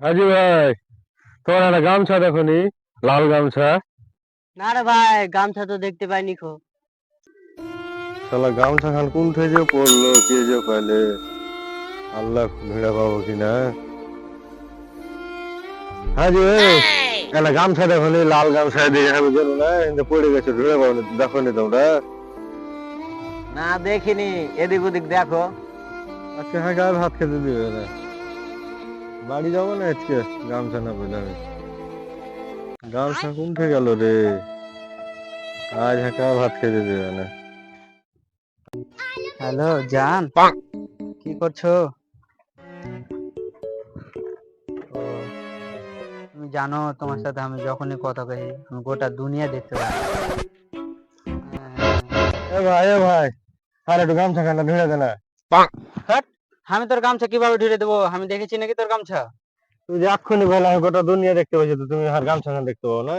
হাজি ভাই তোমার একটা গামছা দেখো নি লাল গামছা। না রে ভাই গামছা তো দেখতে পাইনি খো। শালা গামছা খান কোন থেকে যে পড়ল কে যে পাইলে? আল্লাহ ভিড়া পাবো কিনা হাজি ভাই একটা গামছা দেখো নি লাল গামছা দিয়ে আমি জানো না কিন্তু পড়ে গেছে ভিড়া পাবো না দেখো নি তোমরা। না দেখিনি এদিক ওদিক দেখো। আজকে হ্যাঁ গায়ে ভাত খেতে দিবে না। বাড়ি যাব না আজকে? গামছা না পেলে আমি গামছা কোন গেল রে? আজ হ্যাঁ ভাত খেতে দিবে না। হ্যালো জান। কি করছ? তুমি জানো তোমার সাথে আমি যখনই কথা কই আমি গোটা দুনিয়া দেখতে পাই। এ ভাই এ ভাই। আরে একটু গামছা খান্ডা ধুয়ে দে না। আমি তোর গামছা কীভাবে ঢুড়ে দেবো? আমি দেখেছি নাকি তোর গামছা? তুমি যে এক্ষুনি বলে আমি গোটা দুনিয়া দেখতে পাচ্ছি তো তুমি আর গামছা দেখতে পাবো না?